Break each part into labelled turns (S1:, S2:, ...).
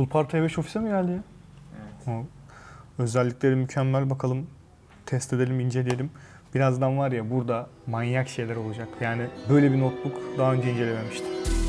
S1: Tulpar T5 ofise mi geldi ya?
S2: Evet.
S1: O Özellikleri mükemmel bakalım. Test edelim, inceleyelim. Birazdan var ya burada manyak şeyler olacak. Yani böyle bir notebook daha önce incelememiştim.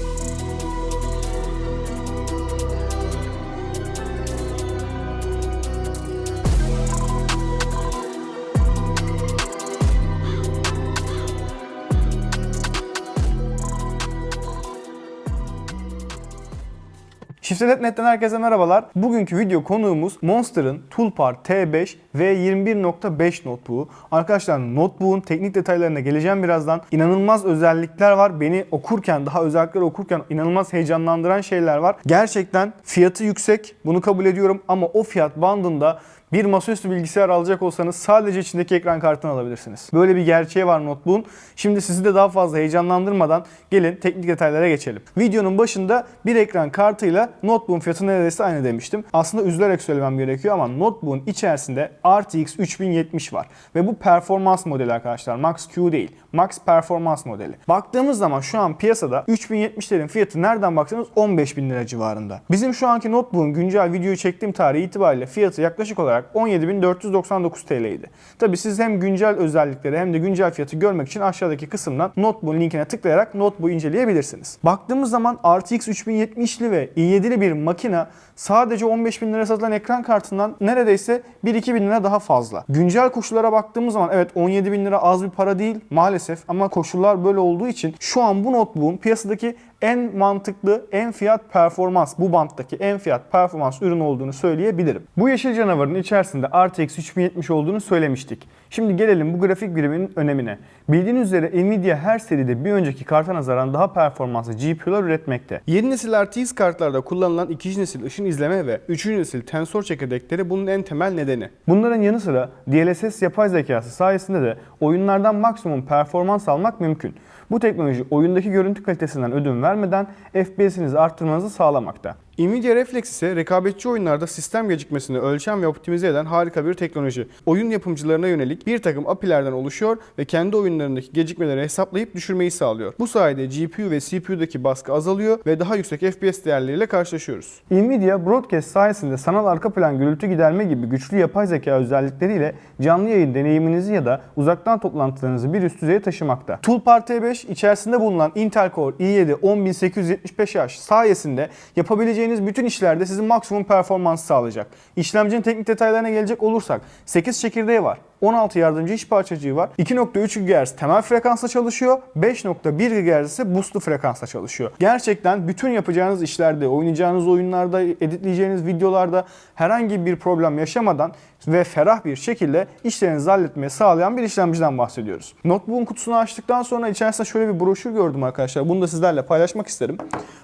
S1: Şifrelet.net'ten herkese merhabalar. Bugünkü video konuğumuz Monster'ın Toolpar T5 ve 21.5 notebook'u. Arkadaşlar notebook'un teknik detaylarına geleceğim birazdan. İnanılmaz özellikler var. Beni okurken, daha özellikleri okurken inanılmaz heyecanlandıran şeyler var. Gerçekten fiyatı yüksek. Bunu kabul ediyorum ama o fiyat bandında bir masaüstü bilgisayar alacak olsanız sadece içindeki ekran kartını alabilirsiniz. Böyle bir gerçeği var notebook'un. Şimdi sizi de daha fazla heyecanlandırmadan gelin teknik detaylara geçelim. Videonun başında bir ekran kartıyla notebook'un fiyatı neredeyse aynı demiştim. Aslında üzülerek söylemem gerekiyor ama notebook'un içerisinde RTX 3070 var. Ve bu performans modeli arkadaşlar. Max Q değil. Max Performans modeli. Baktığımız zaman şu an piyasada 3070'lerin fiyatı nereden baksanız 15 bin lira civarında. Bizim şu anki notebook'un güncel videoyu çektiğim tarihi itibariyle fiyatı yaklaşık olarak 17.499 TL'ydi. Tabi siz hem güncel özellikleri hem de güncel fiyatı görmek için aşağıdaki kısımdan notebook'un linkine tıklayarak notebook'u inceleyebilirsiniz. Baktığımız zaman RTX 3070'li ve i7'li bir makine sadece 15 bin lira satılan ekran kartından neredeyse 1-2 bin lira daha fazla. Güncel koşullara baktığımız zaman evet 17 bin lira az bir para değil maalesef ama koşullar böyle olduğu için şu an bu notebook'un piyasadaki en mantıklı, en fiyat performans, bu banttaki en fiyat performans ürün olduğunu söyleyebilirim. Bu yeşil canavarın içerisinde RTX 3070 olduğunu söylemiştik. Şimdi gelelim bu grafik biriminin önemine. Bildiğiniz üzere Nvidia her seride bir önceki karta nazaran daha performanslı GPU'lar üretmekte. Yeni nesil RTX kartlarda kullanılan ikinci nesil ışın izleme ve üçüncü nesil tensor çekirdekleri bunun en temel nedeni. Bunların yanı sıra DLSS yapay zekası sayesinde de oyunlardan maksimum performans almak mümkün. Bu teknoloji oyundaki görüntü kalitesinden ödün vermeden FPS'inizi arttırmanızı sağlamakta. Nvidia Reflex ise rekabetçi oyunlarda sistem gecikmesini ölçen ve optimize eden harika bir teknoloji. Oyun yapımcılarına yönelik bir takım API'lerden oluşuyor ve kendi oyunlarındaki gecikmeleri hesaplayıp düşürmeyi sağlıyor. Bu sayede GPU ve CPU'daki baskı azalıyor ve daha yüksek FPS değerleriyle karşılaşıyoruz. Nvidia Broadcast sayesinde sanal arka plan gürültü giderme gibi güçlü yapay zeka özellikleriyle canlı yayın deneyiminizi ya da uzaktan toplantılarınızı bir üst düzeye taşımakta. Toolpar T5 içerisinde bulunan Intel Core i7 10175H sayesinde yapabileceğiniz bütün işlerde sizin maksimum performans sağlayacak. İşlemcinin teknik detaylarına gelecek olursak 8 çekirdeği var. 16 yardımcı iş parçacığı var. 2.3 GHz temel frekansla çalışıyor. 5.1 GHz ise boostlu frekansla çalışıyor. Gerçekten bütün yapacağınız işlerde, oynayacağınız oyunlarda, editleyeceğiniz videolarda herhangi bir problem yaşamadan ve ferah bir şekilde işlerinizi halletmeyi sağlayan bir işlemciden bahsediyoruz. Notebook'un kutusunu açtıktan sonra içerisinde şöyle bir broşür gördüm arkadaşlar. Bunu da sizlerle paylaşmak isterim.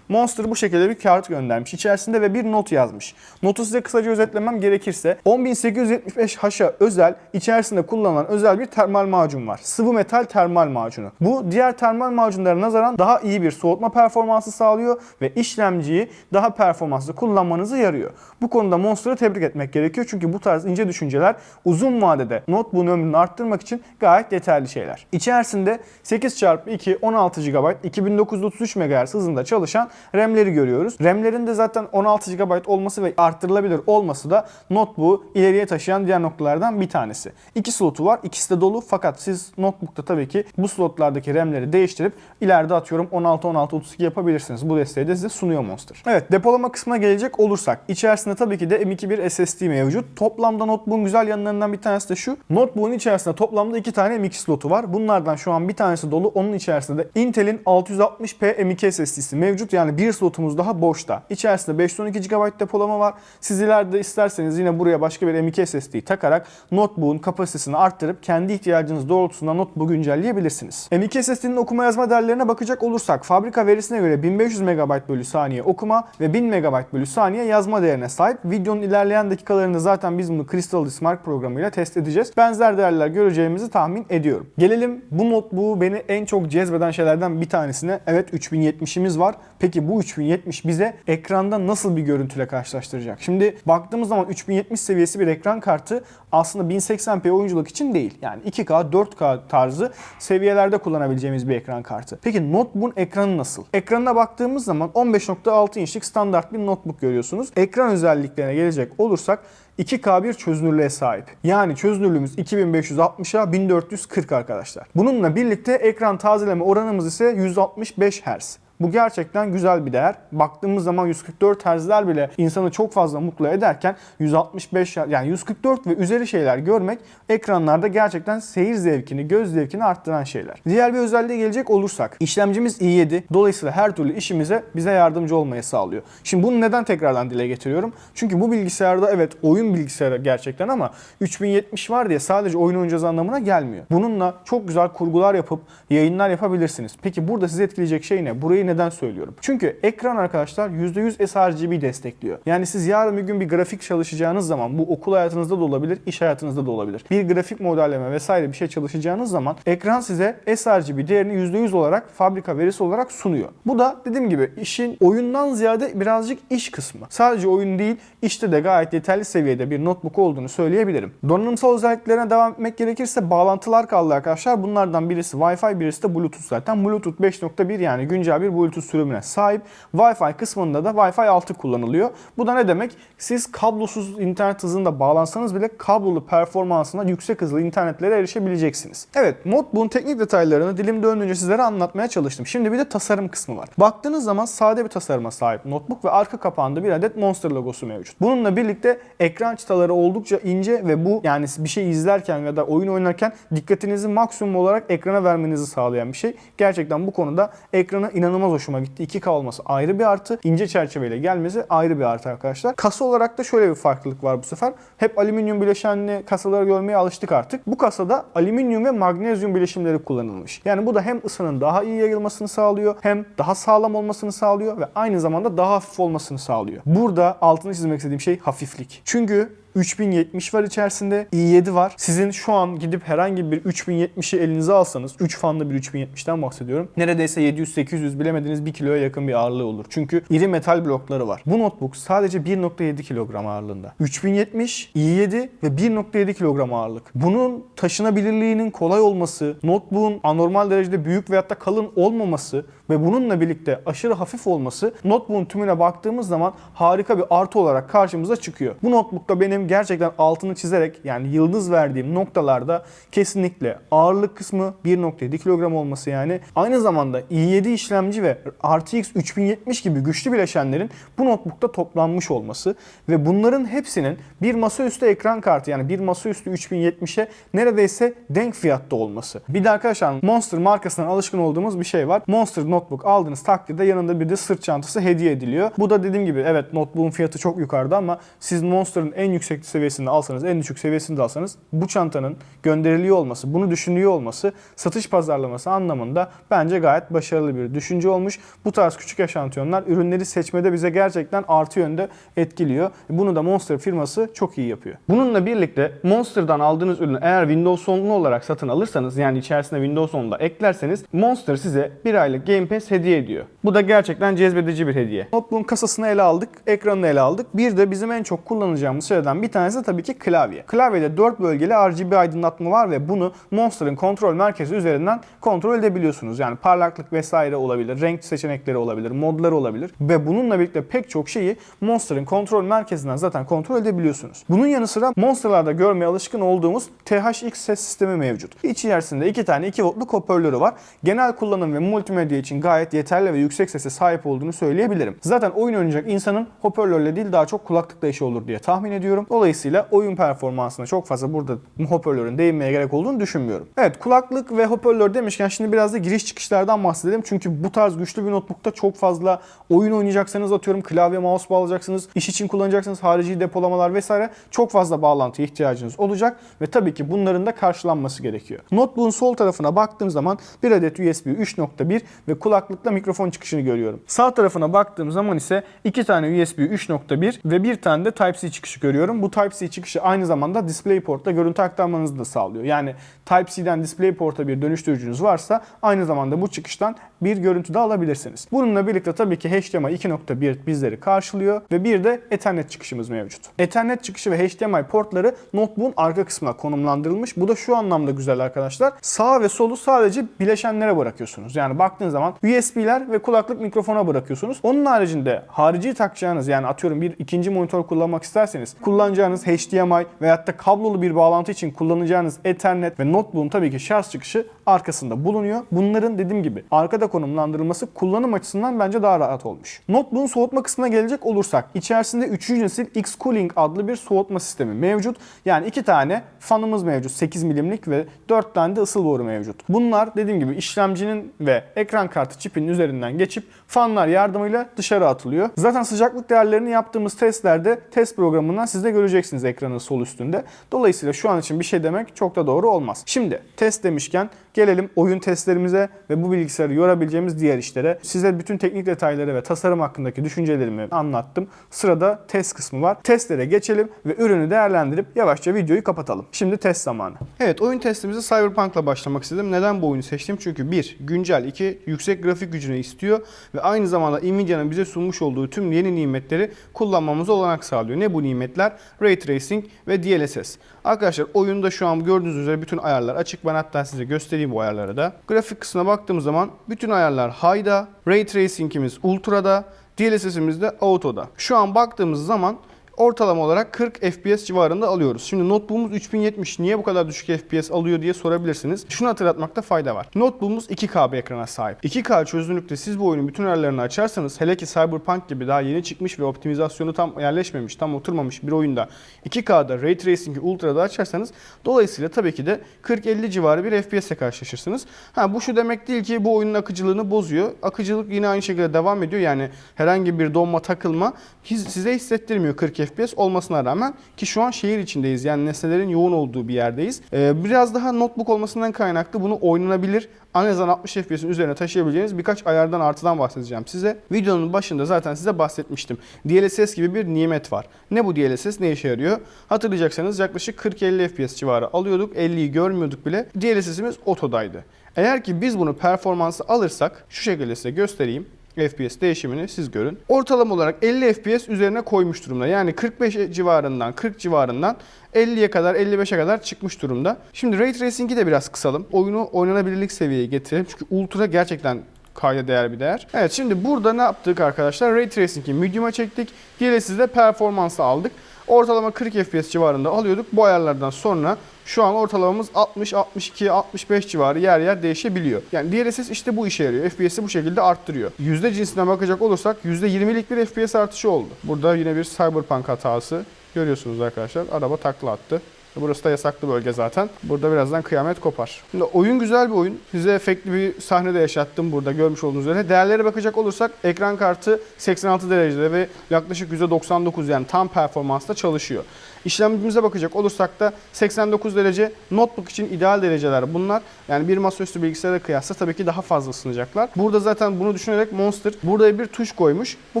S1: Monster bu şekilde bir kağıt göndermiş. İçerisinde ve bir not yazmış. Notu size kısaca özetlemem gerekirse 10875H'a özel içerisinde kullanılan özel bir termal macun var. Sıvı metal termal macunu. Bu diğer termal macunlara nazaran daha iyi bir soğutma performansı sağlıyor ve işlemciyi daha performanslı kullanmanızı yarıyor. Bu konuda Monster'ı tebrik etmek gerekiyor çünkü bu tarz ince düşünceler uzun vadede notebook'un ömrünü arttırmak için gayet yeterli şeyler. İçerisinde 8x2 16 GB 2933 MHz hızında çalışan RAM'leri görüyoruz. RAM'lerin de zaten 16 GB olması ve arttırılabilir olması da notebook'u ileriye taşıyan diğer noktalardan bir tanesi. İki slotu var. İkisi de dolu fakat siz notebook'ta tabii ki bu slotlardaki RAM'leri değiştirip ileride atıyorum 16 16 32 yapabilirsiniz. Bu desteği de size sunuyor Monster. Evet depolama kısmına gelecek olursak içerisinde tabii ki de M.2 bir SSD mevcut. Toplamda notebook'un güzel yanlarından bir tanesi de şu. Notebook'un içerisinde toplamda iki tane M.2 slotu var. Bunlardan şu an bir tanesi dolu. Onun içerisinde de Intel'in 660p M.2 SSD'si mevcut. Yani bir slotumuz daha boşta. İçerisinde 512 GB depolama var. Siz ileride isterseniz yine buraya başka bir M.2 SSD takarak notebook'un kapasitesini arttırıp kendi ihtiyacınız doğrultusunda notebook'u güncelleyebilirsiniz. M.2 SSD'nin okuma yazma değerlerine bakacak olursak fabrika verisine göre 1500 MB bölü saniye okuma ve 1000 MB bölü saniye yazma değerine sahip. Videonun ilerleyen dakikalarında zaten biz bunu Crystal Disk Mark programıyla test edeceğiz. Benzer değerler göreceğimizi tahmin ediyorum. Gelelim bu notebook'u beni en çok cezbeden şeylerden bir tanesine. Evet 3070'imiz var. Peki bu 3070 bize ekranda nasıl bir görüntüyle karşılaştıracak? Şimdi baktığımız zaman 3070 seviyesi bir ekran kartı aslında 1080p oyunculuk için değil. Yani 2K, 4K tarzı seviyelerde kullanabileceğimiz bir ekran kartı. Peki notebook'un ekranı nasıl? Ekranına baktığımız zaman 15.6 inçlik standart bir notebook görüyorsunuz. Ekran özelliklerine gelecek olursak 2K bir çözünürlüğe sahip. Yani çözünürlüğümüz 2560'a 1440 arkadaşlar. Bununla birlikte ekran tazeleme oranımız ise 165 Hz. Bu gerçekten güzel bir değer. Baktığımız zaman 144 Hz'ler bile insanı çok fazla mutlu ederken 165 yani 144 ve üzeri şeyler görmek ekranlarda gerçekten seyir zevkini, göz zevkini arttıran şeyler. Diğer bir özelliğe gelecek olursak işlemcimiz i7. Dolayısıyla her türlü işimize bize yardımcı olmayı sağlıyor. Şimdi bunu neden tekrardan dile getiriyorum? Çünkü bu bilgisayarda evet oyun bilgisayarı gerçekten ama 3070 var diye sadece oyun oynayacağız anlamına gelmiyor. Bununla çok güzel kurgular yapıp yayınlar yapabilirsiniz. Peki burada sizi etkileyecek şey ne? Burayı neden söylüyorum? Çünkü ekran arkadaşlar %100 sRGB destekliyor. Yani siz yarın bir gün bir grafik çalışacağınız zaman bu okul hayatınızda da olabilir, iş hayatınızda da olabilir. Bir grafik modelleme vesaire bir şey çalışacağınız zaman ekran size sRGB değerini %100 olarak fabrika verisi olarak sunuyor. Bu da dediğim gibi işin oyundan ziyade birazcık iş kısmı. Sadece oyun değil, işte de gayet yeterli seviyede bir notebook olduğunu söyleyebilirim. Donanımsal özelliklerine devam etmek gerekirse bağlantılar kaldı arkadaşlar. Bunlardan birisi Wi-Fi, birisi de Bluetooth zaten. Bluetooth 5.1 yani güncel bir Bluetooth sürümüne sahip. Wi-Fi kısmında da Wi-Fi 6 kullanılıyor. Bu da ne demek? Siz kablosuz internet hızında bağlansanız bile kablolu performansına yüksek hızlı internetlere erişebileceksiniz. Evet, notebook'un teknik detaylarını dilim döndüğünce sizlere anlatmaya çalıştım. Şimdi bir de tasarım kısmı var. Baktığınız zaman sade bir tasarıma sahip notebook ve arka kapağında bir adet Monster logosu mevcut. Bununla birlikte ekran çıtaları oldukça ince ve bu yani bir şey izlerken ya da oyun oynarken dikkatinizi maksimum olarak ekrana vermenizi sağlayan bir şey. Gerçekten bu konuda ekrana inanılmaz hoşuma gitti. 2K olması ayrı bir artı. ince çerçeveyle gelmesi ayrı bir artı arkadaşlar. Kasa olarak da şöyle bir farklılık var bu sefer. Hep alüminyum bileşenli kasaları görmeye alıştık artık. Bu kasada alüminyum ve magnezyum bileşimleri kullanılmış. Yani bu da hem ısının daha iyi yayılmasını sağlıyor hem daha sağlam olmasını sağlıyor ve aynı zamanda daha hafif olmasını sağlıyor. Burada altını çizmek istediğim şey hafiflik. Çünkü 3070 var içerisinde, i7 var. Sizin şu an gidip herhangi bir 3070'i elinize alsanız, 3 fanlı bir 3070'ten bahsediyorum. Neredeyse 700-800 bilemediniz 1 kiloya yakın bir ağırlığı olur. Çünkü iri metal blokları var. Bu notebook sadece 1.7 kilogram ağırlığında. 3070, i7 ve 1.7 kilogram ağırlık. Bunun taşınabilirliğinin kolay olması, notebook'un anormal derecede büyük veyahut da kalın olmaması ve bununla birlikte aşırı hafif olması notebook'un tümüne baktığımız zaman harika bir artı olarak karşımıza çıkıyor. Bu notebook'ta benim gerçekten altını çizerek yani yıldız verdiğim noktalarda kesinlikle ağırlık kısmı 1.7 kilogram olması yani aynı zamanda i7 işlemci ve RTX 3070 gibi güçlü bileşenlerin bu notebook'ta toplanmış olması ve bunların hepsinin bir masaüstü ekran kartı yani bir masaüstü 3070'e neredeyse denk fiyatta olması. Bir de arkadaşlar Monster markasından alışkın olduğumuz bir şey var. Monster notebook aldığınız takdirde yanında bir de sırt çantası hediye ediliyor. Bu da dediğim gibi evet notebook'un fiyatı çok yukarıda ama siz Monster'ın en yüksek seviyesinde alsanız, en düşük seviyesinde alsanız bu çantanın gönderiliyor olması, bunu düşünüyor olması satış pazarlaması anlamında bence gayet başarılı bir düşünce olmuş. Bu tarz küçük yaşantiyonlar ürünleri seçmede bize gerçekten artı yönde etkiliyor. Bunu da Monster firması çok iyi yapıyor. Bununla birlikte Monster'dan aldığınız ürünü eğer Windows 10'lu olarak satın alırsanız yani içerisine Windows 10'u da eklerseniz Monster size bir aylık Game Pass hediye ediyor. Bu da gerçekten cezbedici bir hediye. Notebook'un kasasını ele aldık, ekranını ele aldık. Bir de bizim en çok kullanacağımız şeylerden bir tanesi de tabii ki klavye. Klavyede 4 bölgeli RGB aydınlatma var ve bunu Monster'ın kontrol merkezi üzerinden kontrol edebiliyorsunuz. Yani parlaklık vesaire olabilir, renk seçenekleri olabilir, modları olabilir ve bununla birlikte pek çok şeyi Monster'ın kontrol merkezinden zaten kontrol edebiliyorsunuz. Bunun yanı sıra Monster'larda görmeye alışkın olduğumuz THX ses sistemi mevcut. İçerisinde iki tane 2 voltluk hoparlörü var. Genel kullanım ve multimedya için gayet yeterli ve yüksek sese sahip olduğunu söyleyebilirim. Zaten oyun oynayacak insanın hoparlörle değil daha çok kulaklıkla işi olur diye tahmin ediyorum. Dolayısıyla oyun performansına çok fazla burada hoparlörün değinmeye gerek olduğunu düşünmüyorum. Evet kulaklık ve hoparlör demişken şimdi biraz da giriş çıkışlardan bahsedelim. Çünkü bu tarz güçlü bir notebookta çok fazla oyun oynayacaksanız atıyorum klavye mouse bağlayacaksınız, iş için kullanacaksınız, harici depolamalar vesaire çok fazla bağlantıya ihtiyacınız olacak ve tabii ki bunların da karşılanması gerekiyor. Notebook'un sol tarafına baktığım zaman bir adet USB 3.1 ve kulaklıkla mikrofon çıkışını görüyorum. Sağ tarafına baktığım zaman ise iki tane USB 3.1 ve bir tane de Type-C çıkışı görüyorum. Bu Type-C çıkışı aynı zamanda DisplayPort'ta görüntü aktarmanızı da sağlıyor. Yani Type-C'den DisplayPort'a bir dönüştürücünüz varsa aynı zamanda bu çıkıştan bir görüntü de alabilirsiniz. Bununla birlikte tabii ki HDMI 2.1 bizleri karşılıyor ve bir de Ethernet çıkışımız mevcut. Ethernet çıkışı ve HDMI portları notebook'un arka kısmına konumlandırılmış. Bu da şu anlamda güzel arkadaşlar. Sağ ve solu sadece bileşenlere bırakıyorsunuz. Yani baktığınız zaman USB'ler ve kulaklık mikrofona bırakıyorsunuz. Onun haricinde harici takacağınız yani atıyorum bir ikinci monitör kullanmak isterseniz kullanacağınız HDMI veyahut da kablolu bir bağlantı için kullanacağınız Ethernet ve notebook'un tabii ki şarj çıkışı arkasında bulunuyor. Bunların dediğim gibi arkada konumlandırılması kullanım açısından bence daha rahat olmuş. Notebook'un soğutma kısmına gelecek olursak içerisinde 3. nesil X-Cooling adlı bir soğutma sistemi mevcut. Yani iki tane fanımız mevcut 8 milimlik ve 4 tane de ısıl boru mevcut. Bunlar dediğim gibi işlemcinin ve ekran kartı çipinin üzerinden geçip fanlar yardımıyla dışarı atılıyor. Zaten sıcaklık değerlerini yaptığımız testlerde test programından siz de göreceksiniz ekranın sol üstünde. Dolayısıyla şu an için bir şey demek çok da doğru olmaz. Şimdi test demişken gelelim oyun testlerimize ve bu bilgisayarı yorabileceğimiz diğer işlere. Size bütün teknik detayları ve tasarım hakkındaki düşüncelerimi anlattım. Sırada test kısmı var. Testlere geçelim ve ürünü değerlendirip yavaşça videoyu kapatalım. Şimdi test zamanı. Evet oyun testimize Cyberpunk'la başlamak istedim. Neden bu oyunu seçtim? Çünkü bir güncel, iki yüksek grafik gücünü istiyor ve aynı zamanda Nvidia'nın bize sunmuş olduğu tüm yeni nimetleri kullanmamıza olanak sağlıyor. Ne bu nimetler? Ray Tracing ve DLSS. Arkadaşlar oyunda şu an gördüğünüz üzere bütün ayarlar açık. Ben hatta size göstereyim bu ayarları da. Grafik kısmına baktığımız zaman bütün ayarlar high'da, Ray Tracing'imiz ultra'da, DLSS'imiz de auto'da. Şu an baktığımız zaman ortalama olarak 40 FPS civarında alıyoruz. Şimdi notebook'umuz 3070 niye bu kadar düşük FPS alıyor diye sorabilirsiniz. Şunu hatırlatmakta fayda var. Notebook'umuz 2K bir ekrana sahip. 2K çözünürlükte siz bu oyunun bütün ayarlarını açarsanız hele ki Cyberpunk gibi daha yeni çıkmış ve optimizasyonu tam yerleşmemiş, tam oturmamış bir oyunda 2K'da Ray Tracing'i Ultra'da açarsanız dolayısıyla tabii ki de 40-50 civarı bir FPS'e karşılaşırsınız. Ha bu şu demek değil ki bu oyunun akıcılığını bozuyor. Akıcılık yine aynı şekilde devam ediyor. Yani herhangi bir donma takılma size hissettirmiyor 40 FPS olmasına rağmen ki şu an şehir içindeyiz. Yani nesnelerin yoğun olduğu bir yerdeyiz. Ee, biraz daha notebook olmasından kaynaklı bunu oynanabilir en azından 60 FPS'in üzerine taşıyabileceğiniz birkaç ayardan artıdan bahsedeceğim size. Videonun başında zaten size bahsetmiştim. DLSS gibi bir nimet var. Ne bu DLSS ne işe yarıyor? Hatırlayacaksanız yaklaşık 40-50 FPS civarı alıyorduk. 50'yi görmüyorduk bile. DLSS'imiz otodaydı. Eğer ki biz bunu performansı alırsak şu şekilde size göstereyim. FPS değişimini siz görün. Ortalama olarak 50 FPS üzerine koymuş durumda. Yani 45 civarından, 40 civarından 50'ye kadar, 55'e kadar çıkmış durumda. Şimdi Ray Tracing'i de biraz kısalım. Oyunu oynanabilirlik seviyeye getirelim. Çünkü Ultra gerçekten kayda değer bir değer. Evet şimdi burada ne yaptık arkadaşlar? Ray Tracing'i medium'a çektik. DLSS'de performansı aldık. Ortalama 40 FPS civarında alıyorduk. Bu ayarlardan sonra şu an ortalamamız 60, 62, 65 civarı yer yer değişebiliyor. Yani DLSS işte bu işe yarıyor. FPS'i bu şekilde arttırıyor. Yüzde cinsine bakacak olursak %20'lik bir FPS artışı oldu. Burada yine bir Cyberpunk hatası. Görüyorsunuz arkadaşlar. Araba takla attı. Burası da yasaklı bölge zaten. Burada birazdan kıyamet kopar. Şimdi oyun güzel bir oyun. Size efektli bir sahne de yaşattım burada görmüş olduğunuz üzere. Değerlere bakacak olursak ekran kartı 86 derecede ve yaklaşık %99 yani tam performansta çalışıyor. İşlemcimize bakacak olursak da 89 derece notebook için ideal dereceler bunlar. Yani bir masaüstü bilgisayara kıyasla tabii ki daha fazla ısınacaklar. Burada zaten bunu düşünerek Monster burada bir tuş koymuş. Bu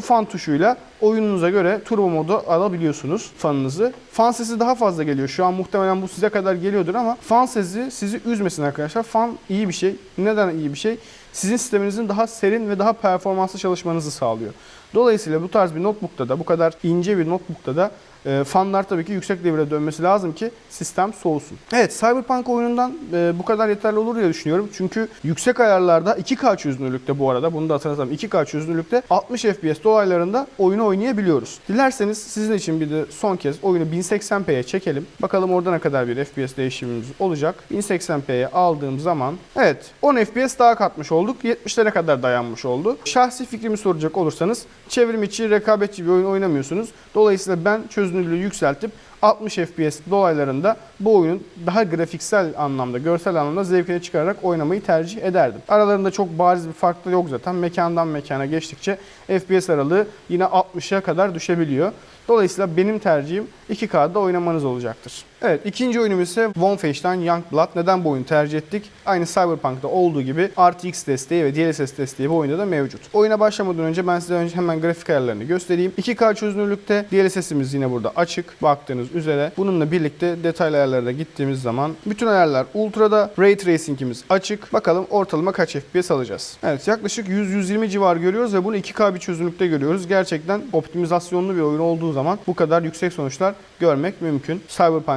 S1: fan tuşuyla oyununuza göre turbo modu alabiliyorsunuz fanınızı. Fan sesi daha fazla geliyor. Şu an muhtemelen bu size kadar geliyordur ama fan sesi sizi üzmesin arkadaşlar. Fan iyi bir şey. Neden iyi bir şey? Sizin sisteminizin daha serin ve daha performanslı çalışmanızı sağlıyor. Dolayısıyla bu tarz bir notebook'ta da bu kadar ince bir notebook'ta da e, fanlar tabii ki yüksek devire dönmesi lazım ki sistem soğusun. Evet Cyberpunk oyunundan e, bu kadar yeterli olur diye düşünüyorum. Çünkü yüksek ayarlarda 2K çözünürlükte bu arada bunu da hatırlatalım 2K çözünürlükte 60 FPS dolaylarında oyunu oynayabiliyoruz. Dilerseniz sizin için bir de son kez oyunu 1080p'ye çekelim. Bakalım orada ne kadar bir FPS değişimimiz olacak. 1080p'ye aldığım zaman evet 10 FPS daha katmış olduk. 70'lere kadar dayanmış oldu. Şahsi fikrimi soracak olursanız çevrim içi rekabetçi bir oyun oynamıyorsunuz. Dolayısıyla ben çözünürlüğü yükseltip
S2: 60 FPS dolaylarında bu oyunun daha grafiksel anlamda, görsel anlamda zevkini çıkararak oynamayı tercih ederdim. Aralarında çok bariz bir fark da yok zaten. Mekandan mekana geçtikçe FPS aralığı yine 60'a kadar düşebiliyor. Dolayısıyla benim tercihim 2K'da oynamanız olacaktır. Evet ikinci oyunum ise Wolfenstein Youngblood. Neden bu oyunu tercih ettik? Aynı Cyberpunk'ta olduğu gibi RTX desteği ve DLSS desteği bu oyunda da mevcut. Oyuna başlamadan önce ben size önce hemen grafik ayarlarını göstereyim. 2K çözünürlükte DLSS'imiz yine burada açık baktığınız üzere. Bununla birlikte detaylı ayarlara gittiğimiz zaman bütün ayarlar ultra'da. Ray Tracing'imiz açık. Bakalım ortalama kaç FPS alacağız. Evet yaklaşık 100-120 civar görüyoruz ve bunu 2K bir çözünürlükte görüyoruz. Gerçekten optimizasyonlu bir oyun olduğu zaman bu kadar yüksek sonuçlar görmek mümkün.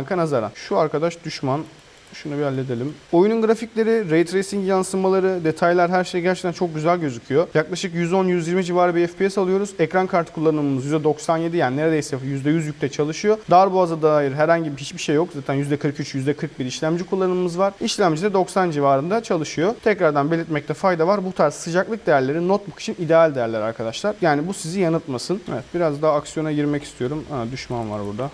S2: Cyberpunk'a nazaran. Şu arkadaş düşman. Şunu bir halledelim. Oyunun grafikleri, ray tracing yansımaları, detaylar her şey gerçekten çok güzel gözüküyor. Yaklaşık 110-120 civarı bir FPS alıyoruz. Ekran kartı kullanımımız %97 yani neredeyse %100 yükte çalışıyor. Darboğaza dair herhangi bir hiçbir şey yok. Zaten %43, %41 işlemci kullanımımız var. İşlemci de 90 civarında çalışıyor. Tekrardan belirtmekte fayda var. Bu tarz sıcaklık değerleri notebook için ideal değerler arkadaşlar. Yani bu sizi yanıltmasın. Evet biraz daha aksiyona girmek istiyorum. Ha, düşman var burada.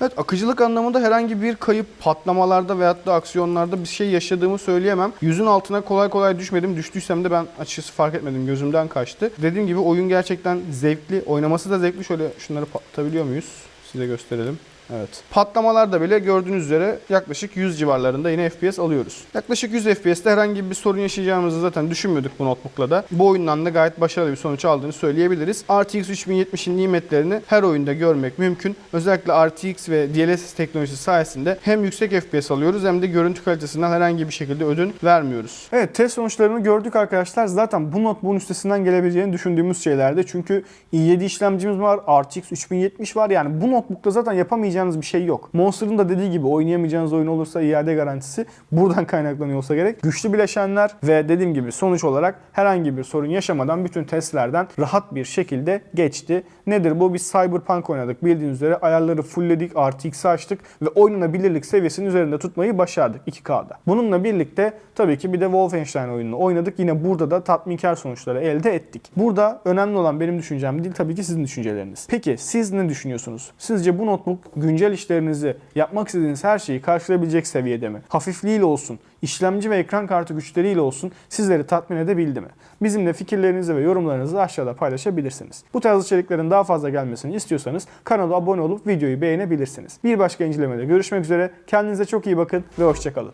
S2: Evet akıcılık anlamında herhangi bir kayıp patlamalarda veyahut da aksiyonlarda bir şey yaşadığımı söyleyemem. Yüzün altına kolay kolay düşmedim. Düştüysem de ben açıkçası fark etmedim. Gözümden kaçtı. Dediğim gibi oyun gerçekten zevkli. Oynaması da zevkli. Şöyle şunları patlatabiliyor muyuz? Size gösterelim. Evet. Patlamalarda bile gördüğünüz üzere yaklaşık 100 civarlarında yine FPS alıyoruz. Yaklaşık 100 FPS'te herhangi bir sorun yaşayacağımızı zaten düşünmüyorduk bu notebook'la da. Bu oyundan da gayet başarılı bir sonuç aldığını söyleyebiliriz. RTX 3070'in nimetlerini her oyunda görmek mümkün. Özellikle RTX ve DLSS teknolojisi sayesinde hem yüksek FPS alıyoruz hem de görüntü kalitesinden herhangi bir şekilde ödün vermiyoruz.
S1: Evet test sonuçlarını gördük arkadaşlar. Zaten bu notebook'un üstesinden gelebileceğini düşündüğümüz şeylerdi. Çünkü i7 işlemcimiz var, RTX 3070 var. Yani bu notebook'ta zaten yapamayacağınız bir şey yok. Monster'ın da dediği gibi oynayamayacağınız oyun olursa iade garantisi buradan kaynaklanıyor olsa gerek. Güçlü bileşenler ve dediğim gibi sonuç olarak herhangi bir sorun yaşamadan bütün testlerden rahat bir şekilde geçti. Nedir bu? Biz Cyberpunk oynadık. Bildiğiniz üzere ayarları fullledik, RTX'i açtık ve oynanabilirlik seviyesinin üzerinde tutmayı başardık 2K'da. Bununla birlikte tabii ki bir de Wolfenstein oyununu oynadık. Yine burada da tatminkar sonuçları elde ettik. Burada önemli olan benim düşüncem değil tabii ki sizin düşünceleriniz. Peki siz ne düşünüyorsunuz? Sizce bu notebook güncel işlerinizi, yapmak istediğiniz her şeyi karşılayabilecek seviyede mi? Hafifliğiyle olsun, işlemci ve ekran kartı güçleriyle olsun sizleri tatmin edebildi mi? Bizimle fikirlerinizi ve yorumlarınızı aşağıda paylaşabilirsiniz. Bu tarz içeriklerin daha fazla gelmesini istiyorsanız kanala abone olup videoyu beğenebilirsiniz. Bir başka incelemede görüşmek üzere. Kendinize çok iyi bakın ve hoşçakalın.